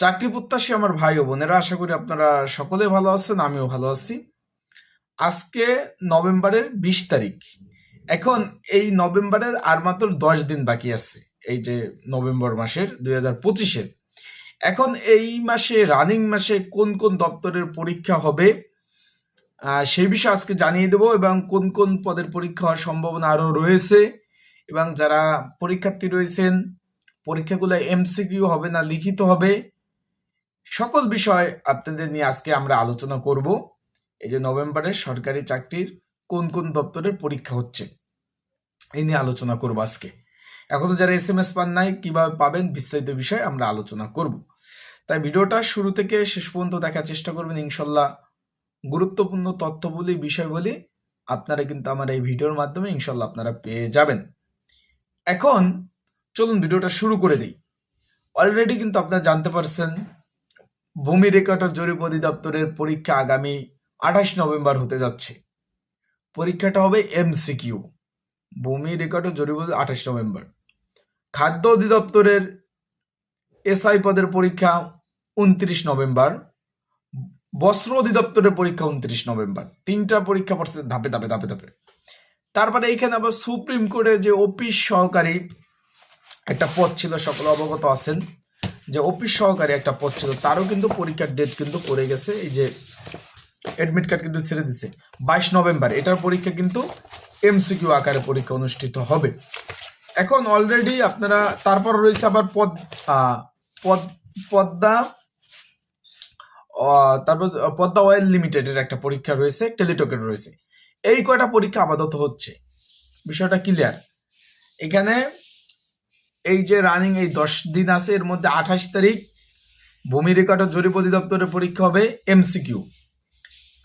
চাকরি প্রত্যাশী আমার ভাই ও বোনেরা, আশা করি আপনারা সকলে ভালো আছেন, আমিও ভালো আছি। আজকে নভেম্বরের বিশ তারিখ। এখন এই নভেম্বরের আর মাত্র দশ দিন বাকি আছে, এই যে নভেম্বর মাসের দুই হাজার পঁচিশের। এখন এই মাসে রানিং মাসে কোন কোন দপ্তরের পরীক্ষা হবে সেই বিষয়ে আজকে জানিয়ে দেবো এবং কোন কোন পদের পরীক্ষা হওয়ার সম্ভাবনা আরও রয়েছে এবং যারা পরীক্ষার্থী রয়েছেন, পরীক্ষাগুলো এমসিকিউ হবে না লিখিত হবে সকল বিষয় আপনাদের নিয়ে আজকে আমরা আলোচনা করব। এই যে নভেম্বরের সরকারি চাকরির কোন কোন দপ্তরের পরীক্ষা হচ্ছে, এই নিয়ে আলোচনা করব আজকে। এখনও যারা এস এম এস পান নাই, কীভাবে পাবেন বিস্তারিত বিষয় আমরা আলোচনা করব। তাই ভিডিওটা শুরু থেকে শেষ পর্যন্ত দেখার চেষ্টা করবেন। ইনশাল্লাহ গুরুত্বপূর্ণ তথ্য বলি বিষয় বলি আপনারা কিন্তু আমার এই ভিডিওর মাধ্যমে ইনশাল্লাহ আপনারা পেয়ে যাবেন। এখন চলুন ভিডিওটা শুরু করে দিই। অলরেডি কিন্তু আপনারা জানতে পারছেন ভূমি রেকর্ড ও জরিপ অধিদপ্তরের পরীক্ষা আগামী আঠাশ নভেম্বর হতে যাচ্ছে। পরীক্ষাটা হবে এমসিকিউ, ভূমি রেকর্ড ও জরিপ আঠাশ নভেম্বর। খাদ্য অধিদপ্তরের এসআই পদের পরীক্ষা উনত্রিশ নভেম্বর, বস্ত্র অধিদপ্তরের পরীক্ষা উনত্রিশ নভেম্বর। তিনটা পরীক্ষা পড়ছে ধাপে ধাপে ধাপে ধাপে। তারপরে এইখানে আবার সুপ্রিম কোর্টে যে অফিস সহকারী একটা পদ ছিল, সকলে অবগত আছেন। যে অফিস সহকারী একটা পদ ছিল, তারও কিন্তু পরীক্ষার ডেট কিন্তু পড়ে গেছে, এই যে অ্যাডমিট কার্ড কিন্তু ছেড়ে দিছে। বাইশ নভেম্বর, এটার পরীক্ষা কিন্তু এমসিকিউ আকারে পরীক্ষা অনুষ্ঠিত হবে। এখন অলরেডি আপনারা, তারপর রয়েছে আবার পদ পদ, পদ্মা তারপর পদ্মা অয়েল লিমিটেডের একটা পরীক্ষা রয়েছে টেলিটকের রয়েছে। এই কয়টা পরীক্ষা আপাতত হচ্ছে? বিষয়টা ক্লিয়ার এখানে এই যে রানিং এই দশ দিন আছে, এর মধ্যে আঠাশ তারিখ ভূমি রেকর্ড ও জরিপ অধিদপ্তরের পরীক্ষা হবে এমসিকিউ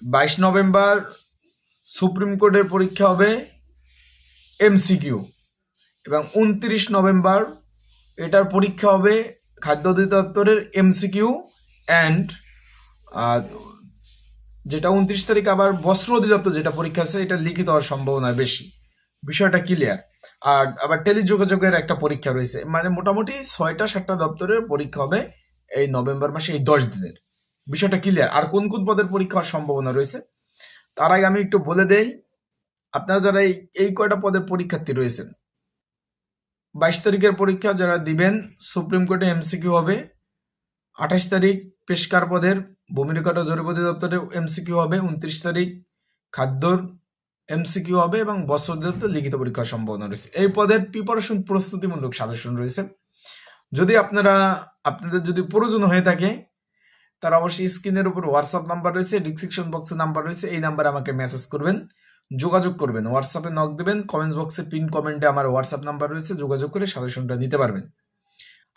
বাইশ নভেম্বর সুপ্রিম কোর্টের পরীক্ষা হবে এমসিকিউ এবং উনত্রিশ নভেম্বর এটার পরীক্ষা হবে খাদ্য অধিদপ্তরের এমসিকিউ অ্যান্ড যেটা উনত্রিশ তারিখ আবার বস্ত্র অধিদপ্তর যেটা পরীক্ষা আছে, এটা লিখিত হওয়ার সম্ভাবনা বেশি। বিষয়টা ক্লিয়ার আর আবার টেলিযোগাযোগের একটা পরীক্ষা রয়েছে। মানে মোটামুটি ছয়টা, সাতটা দপ্তরের পরীক্ষা হবে এই নভেম্বর মাসে, এই দশ দিনের। বিষয়টা ক্লিয়ার আর কোন কোন পদের পরীক্ষা হওয়ার সম্ভাবনা রয়েছে? তার আগে আমি একটু বলে দেই, আপনারা যারা এই কয়টা পদের পরীক্ষার্থী রয়েছেন? বাইশ তারিখের পরীক্ষা যারা দিবেন, সুপ্রিম কোর্টে এমসিকিউ হবে। আঠাশ তারিখ পেশকার পদের, ভূমি রেকর্ড ও জরিপ অধিদপ্তরে এমসিকিউ হবে। উনত্রিশ তারিখ খাদ্যর এমসিকিউ হবে এবং বস্ত্র লিখিত পরীক্ষার সম্ভাবনা রয়েছে। এই পদের প্রিপারেশন প্রস্তুতিমূলক সাজেশন রয়েছে। যদি আপনারা, আপনাদের যদি প্রয়োজন হয়ে থাকে, তারা অবশ্যই স্ক্রিনের উপর হোয়াটসঅ্যাপ নাম্বার রয়েছে ডিসক্রিপশন বক্সে নাম্বার রয়েছে, এই নাম্বারে আমাকে মেসেজ করবেন, যোগাযোগ করবেন। হোয়াটসঅ্যাপে নক দেবেন কমেন্টস বক্সে পিন কমেন্টে আমার হোয়াটসঅ্যাপ নাম্বার রয়েছে, যোগাযোগ করে সাজেশনটা নিতে পারবেন।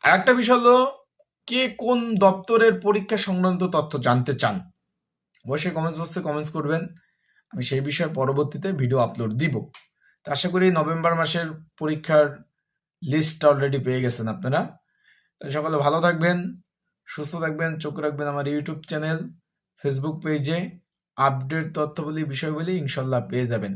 আর একটা বিষয় হলো, কে কোন দপ্তরের পরীক্ষা সংক্রান্ত তথ্য জানতে চান? অবশ্যই কমেন্টস বক্সে কমেন্টস করবেন। আমি সেই বিষয়ে পরবর্তীতে ভিডিও আপলোড দিব। তা আশা করি নভেম্বর মাসের পরীক্ষার লিস্ট অলরেডি পেয়ে গেছেন আপনারা। তাই সকলে ভালো থাকবেন, সুস্থ থাকবেন, চোখ রাখবেন আমার ইউটিউব চ্যানেল ফেসবুক পেজে আপডেট তথ্যবলী বিষয়গুলি ইনশাল্লাহ পেয়ে যাবেন।